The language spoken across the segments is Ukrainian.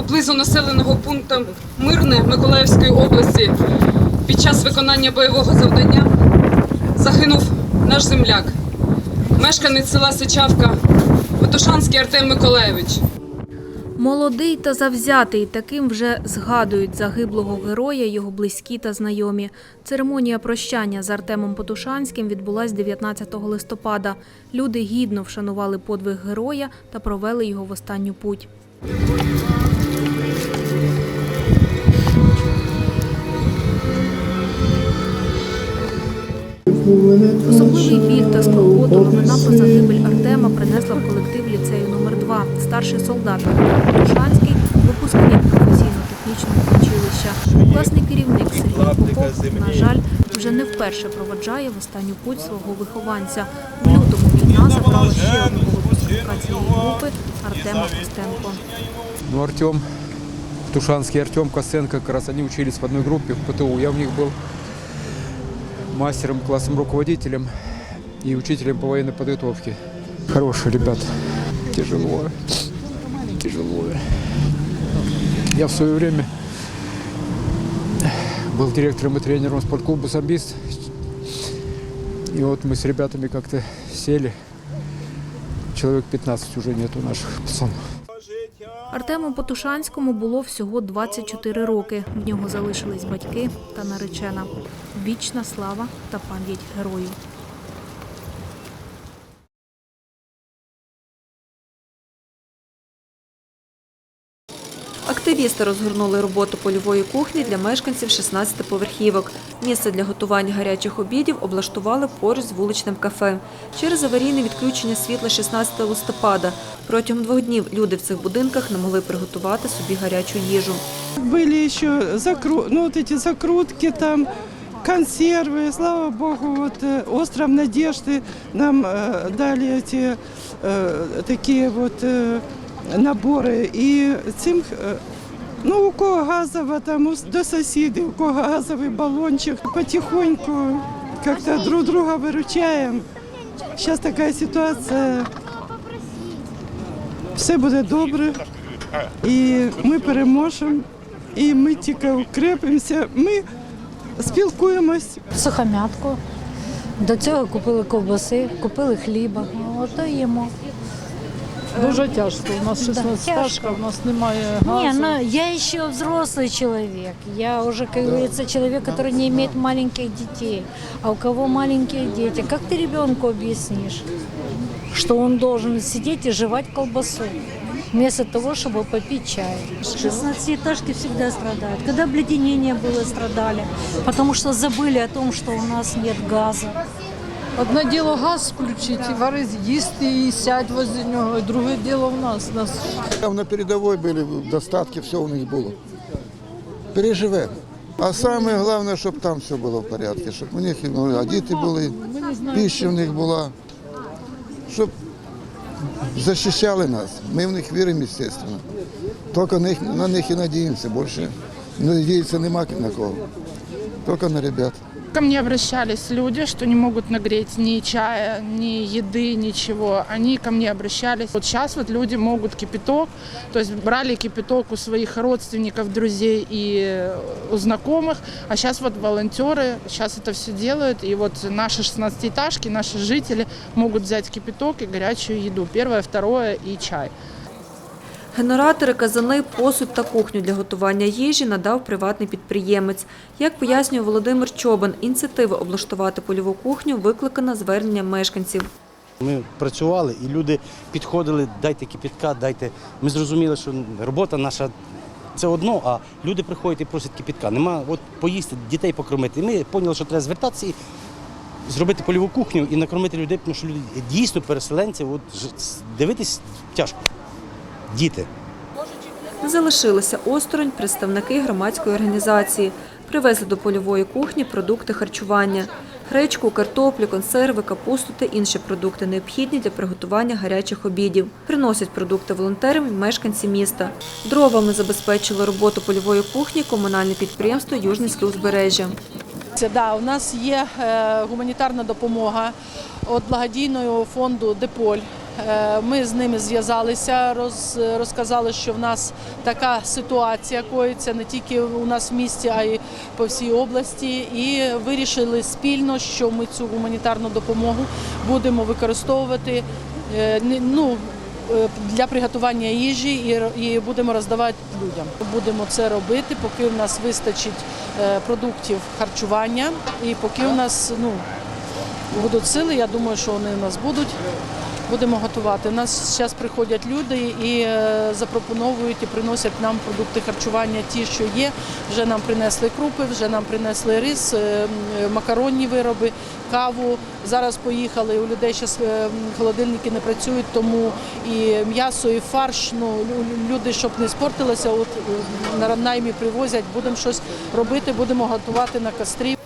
поблизу населеного пункту Мирне Миколаївської області під час виконання бойового завдання загинув наш земляк, мешканець села Сичавка, Витошанський Артем Миколаєвич. Молодий та завзятий таким вже згадують загиблого героя, його близькі та знайомі. Церемонія прощання з Артемом Потушанським відбулась 19 листопада. Люди гідно вшанували подвиг героя та провели його в останню путь. Особливий біль та скорботу новина про загибель Артема принесла в колектив ліцею номер 2 Старший солдат Артем Потушанський, випускник професійно-технічного училища. Класний керівник Сергій Попов, на жаль, вже не вперше проводжає в останню путь свого вихованця. В лютому війна забрала ще одного цієї групи Артема Костенко. Ну, Артем, Тушанский Артем Косенко, как раз они учились в одной группе в ПТУ. Я в них был мастером, классным руководителем и учителем по военной подготовке. Хорошие ребята. Тяжело. Тяжело. Я в свое время был директором и тренером спортклуба «Самбист». И вот мы с ребятами как-то сели. Человек 15 уже нету наших пацанов. Артему Потушанському було всього 24 роки. В нього залишились батьки та наречена. Вічна слава та пам'ять герою. Активісти розгорнули роботу польової кухні для мешканців 16 поверхівок. Місце для готування гарячих обідів облаштували поруч з вуличним кафе. Через аварійне відключення світла 16 листопада протягом двох днів люди в цих будинках не могли приготувати собі гарячу їжу. Были еще закру... ну, вот эти закрутки там, консервы. Слава богу, вот э, остров Надежды нам э, дали эти э, такие вот э, наборы. И цим, э, ну, у кого газово, там до сусідів, у кого газовий балончик. Потихоньку как-то друг друга выручаем. Сейчас такая ситуація. Все буде добре. І ми переможемо, і ми тільки укрепимося. Ми спілкуємось. сухомятку. До цього купили ковбаси, купили хліба. Ото їмо. Дуже тяжко. У нас 16 тяжко. стажка, у нас немає Не, газу. ну я еще взрослый человек. Я уже, как говорится, человек, который не имеет маленьких детей. А у кого маленькие дети? Как ты ребенку объяснишь, что он должен сидеть и жевать колбасу? Вместо того, чтобы попить чай. 16-этажки всегда страдают. Когда обледенение было, страдали. Потому что забыли о том, что у нас нет газа. Одне діло газ включити, варить, їсти і сядь возле нього. Друге діло в нас. нас на передовій були достатки, все у них було. Переживемо. А саме головне, щоб там все було в порядку, щоб у них ну, діти були, пища в них була, щоб захищали нас. Ми в них віримо, звісно. Тільки на них, на них і надіємося. Більше надіятися нема на кого. Тільки на ребят. Ко мне обращались люди, что не могут нагреть ни чая, ни еды, ничего. Они ко мне обращались. Вот сейчас вот люди могут кипяток, то есть брали кипяток у своих родственников, друзей и э, у знакомых, а сейчас вот волонтеры сейчас это все делают, и вот наши 16-этажки, наши жители могут взять кипяток и горячую еду, первое, второе и чай. Генератори, казани, посуд та кухню для готування їжі надав приватний підприємець. Як пояснює Володимир Чобан, ініціатива облаштувати польову кухню викликана зверненням мешканців. Ми працювали і люди підходили, дайте кипітка, дайте. Ми зрозуміли, що робота наша це одно, а люди приходять і просять кипітка. Нема от поїсти, дітей покормити. Ми поняли, що треба звертатися і зробити польову кухню і накормити людей, тому що люди дійсно переселенці, от дивитись тяжко. Діти. Залишилися осторонь представники громадської організації. Привезли до польової кухні продукти харчування. Гречку, картоплю, консерви, капусту та інші продукти необхідні для приготування гарячих обідів. Приносять продукти волонтерам і мешканці міста. Дровами забезпечило роботу польової кухні комунальне підприємство Южницьке узбережжя. Да, у нас є е, гуманітарна допомога від благодійного фонду Деполь. Е, Ми з ними зв'язалися, розказали, що в нас така ситуація коїться не тільки у нас в місті, а й по всій області. І вирішили спільно, що ми цю гуманітарну допомогу будемо використовувати е, ну, е, для приготування їжі і, будемо роздавати людям. Будемо це робити, поки в нас вистачить продуктів харчування і поки у нас ну, будуть сили, я думаю, що вони у нас будуть. Будемо готувати. У нас зараз приходять люди і е, запропонують і приносять нам продукти харчування, ті, що є. Вже нам принесли крупи, вже нам принесли рис, е, макаронні вироби, каву. Зараз поїхали. У людей зараз холодильники не працюють, тому і м'ясо, і фарш. Ну люди, щоб не спортилося, от е, на наймі привозять. Будемо щось робити, будемо готувати на кострі.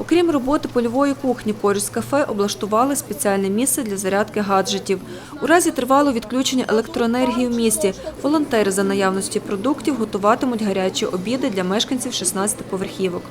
Окрім роботи польової кухні, поруч з кафе облаштували спеціальне місце для зарядки гаджетів. У разі тривалого відключення електроенергії в місті волонтери за наявності продуктів готуватимуть гарячі обіди для мешканців 16 поверхівок.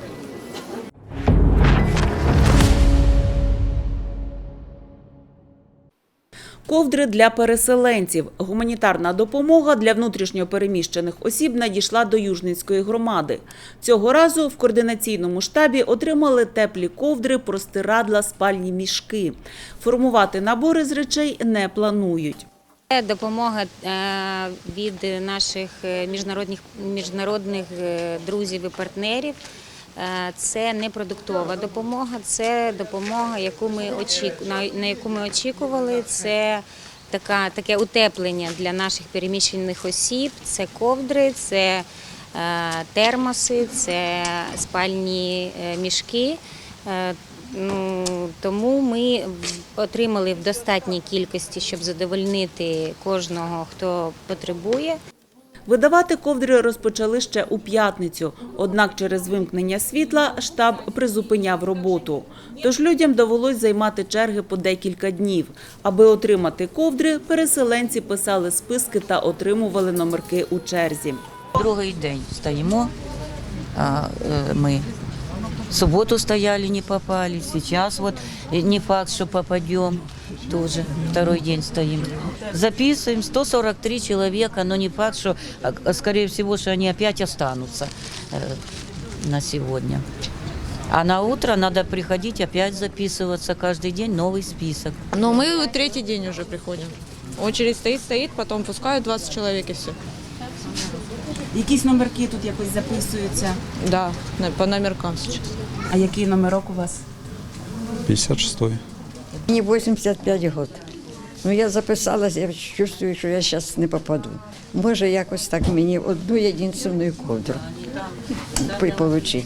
Ковдри для переселенців. Гуманітарна допомога для внутрішньо переміщених осіб надійшла до Южницької громади. Цього разу в координаційному штабі отримали теплі ковдри, простирадла, спальні мішки. Формувати набори з речей не планують. Це допомога е, від наших е, міжнародних, міжнародних е, друзів і партнерів. Е, Це не продуктова допомога, це допомога, яку ми на- яку ми очікували. Це така, таке утеплення для наших переміщених осіб. Це ковдри, це е, термоси, це спальні е, мішки. Ну, тому ми отримали в достатній кількості, щоб задовольнити кожного, хто потребує. Видавати ковдри розпочали ще у п'ятницю. Однак через вимкнення світла штаб призупиняв роботу. Тож людям довелось займати черги по декілька днів. Аби отримати ковдри, переселенці писали списки та отримували номерки у черзі. Другий день стоїмо. Е, ми в суботу стояли, не попали. Сейчас вот э, не факт, что попадем. Тоже второй день стоим. Записываем 143 человека, но не факт, что, а, а, скорее всего, что они опять останутся э, на сегодня. А на утро надо приходить опять записываться каждый день новый список. Но мы третий день уже приходим. Очередь стоит, стоит, потом пускают 20 человек и все. Якісь номерки тут якось записуються. Да, на- по номеркам сейчас. А який номерок у вас? 56-й. Мені 85 років. Ну я записалась, я чувствую, що я зараз не попаду. Може, якось так мені одну єдину ковдру отримати.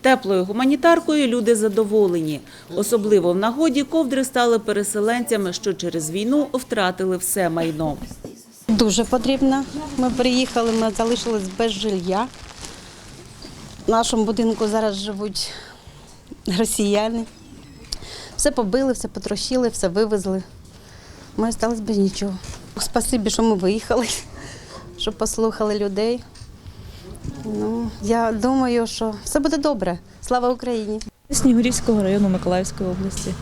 Теплою гуманітаркою люди задоволені. Особливо в нагоді ковдри стали переселенцями, що через війну втратили все майно. Дуже потрібно. Ми приїхали, ми залишились без жилья. В нашому будинку зараз живуть росіяни. Все побили, все потрощили, все вивезли. Ми залишились без нічого. Спасибі, що ми виїхали, що послухали людей. Ну, я думаю, що все буде добре. Слава Україні! Снігурівського району Миколаївської області.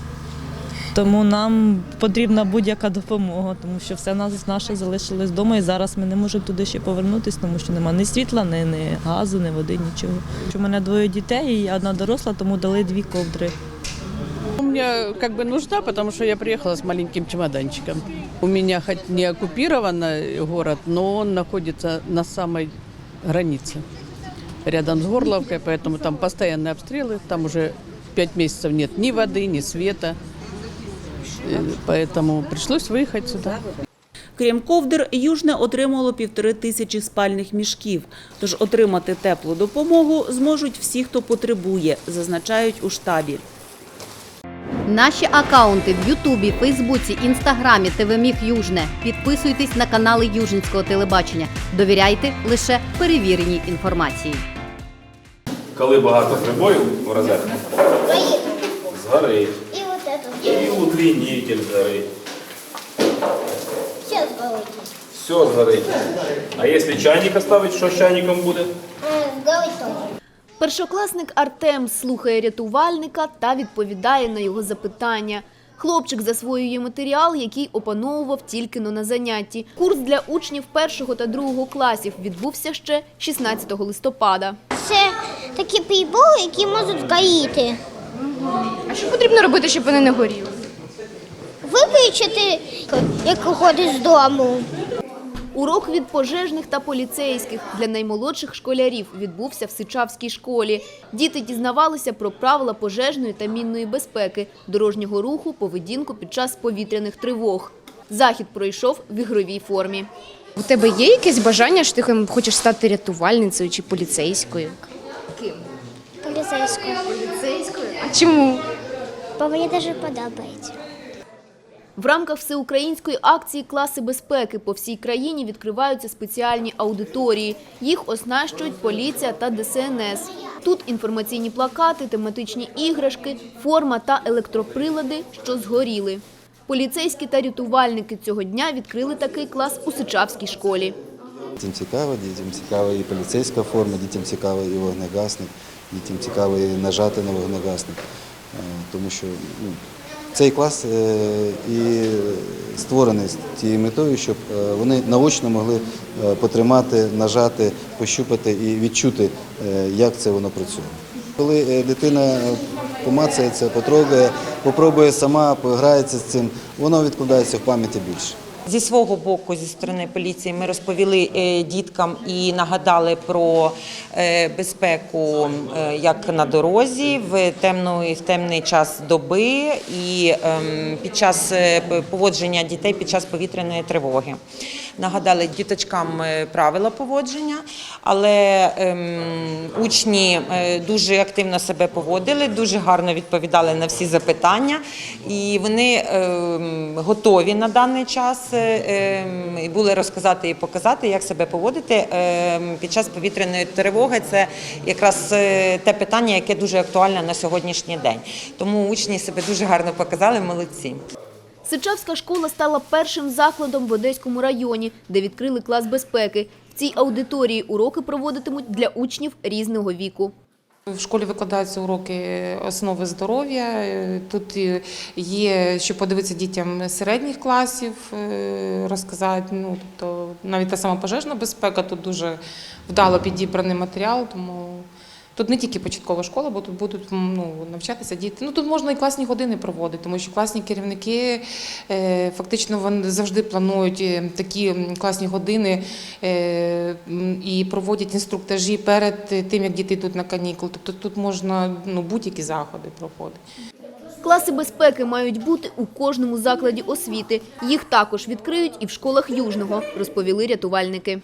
Тому нам потрібна будь-яка допомога, тому що все нас наше залишилось вдома, і зараз ми не можемо туди ще повернутися, тому що немає ні світла, ні, ні газу, ні води, нічого. У мене двоє дітей і одна доросла, тому дали дві ковдри. У меня как бы нужда, потому что я приехала с маленьким чемоданчиком. У меня хоть не оккупированный город, но он находится на самой границе, рядом с Горловкой, поэтому там постоянные обстрелы, там уже пять месяцев нет ни воды, ни света, Э, поэтому пришлось выехать сюда. Крім ковдр, Южне отримало півтори тисячі спальних мішків. Тож отримати теплу допомогу зможуть всі, хто потребує, зазначають у штабі. Наші акаунти в Ютубі, Фейсбуці, Інстаграмі, ТВ Южне. Підписуйтесь на канали Южницького телебачення. Довіряйте лише перевіреній інформації. Коли багато прибоїв в розетку, згорить. И это. І. Все сгорит. Все згорить. А якщо чайник оставить, що з чайником буде? Сгорит тоже. Першокласник Артем слухає рятувальника та відповідає на його запитання. Хлопчик засвоює матеріал, який опановував тільки но на занятті. Курс для учнів першого та другого класів відбувся ще 16 листопада. Це такі пейболи, які можуть горіти. А що потрібно робити, щоб вони не горіли? Виключити, як виходиш з дому. Урок від пожежних та поліцейських для наймолодших школярів відбувся в Сичавській школі. Діти дізнавалися про правила пожежної та мінної безпеки, дорожнього руху, поведінку під час повітряних тривог. Захід пройшов в ігровій формі. У тебе є якесь бажання, що ти хочеш стати рятувальницею чи поліцейською? Ким? Поліцейською. Поліцейською? А чому? Бо мені дуже подобається. В рамках всеукраїнської акції «Класи безпеки» по всій країні відкриваються спеціальні аудиторії. Їх оснащують поліція та ДСНС. Тут інформаційні плакати, тематичні іграшки, форма та електроприлади, що згоріли. Поліцейські та рятувальники цього дня відкрили такий клас у Сичавській школі. Дітям цікаво, дітям цікава і поліцейська форма, дітям цікаво і вогнегасник, дітям цікаво і нажати на вогнегасник. Е, Тому що ну, цей клас е, і створений з тією метою, щоб е, вони наочно могли потримати, нажати, пощупати і відчути, як це воно працює. Коли дитина помацається, потрогає, попробує сама, пограється з цим, воно відкладається в пам'яті більше. Зі свого боку, зі сторони поліції, ми розповіли е, діткам і нагадали про е, безпеку е, як на дорозі в темну в темний час доби і ем, під час поводження дітей під час повітряної тривоги. Нагадали діточкам е, правила поводження, але ем, учні е, дуже активно себе поводили, дуже гарно відповідали на всі запитання, і вони ем, готові на даний час е, ем, і були розказати і показати, як себе поводити під час повітряної тривоги. Це якраз те питання, яке дуже актуальне на сьогоднішній день. Тому учні себе дуже гарно показали, молодці. Сичавська школа стала першим закладом в Одеському районі, де відкрили клас безпеки. В цій аудиторії уроки проводитимуть для учнів різного віку. В школі викладаються уроки основи здоров'я. Тут є що подивитися дітям середніх класів, е, розказати. Ну тобто навіть та сама пожежна безпека тут дуже вдало підібраний матеріал, тому. Тут не тільки початкова школа, бо тут будуть ну, навчатися діти. Ну тут можна і класні години проводити, тому що класні керівники е, фактично вони завжди планують е, такі класні години е, і проводять інструктажі перед тим, як діти йдуть на канікули. Тобто тут можна ну, будь-які заходи проводити. Класи безпеки мають бути у кожному закладі освіти. Їх також відкриють і в школах Южного, розповіли рятувальники.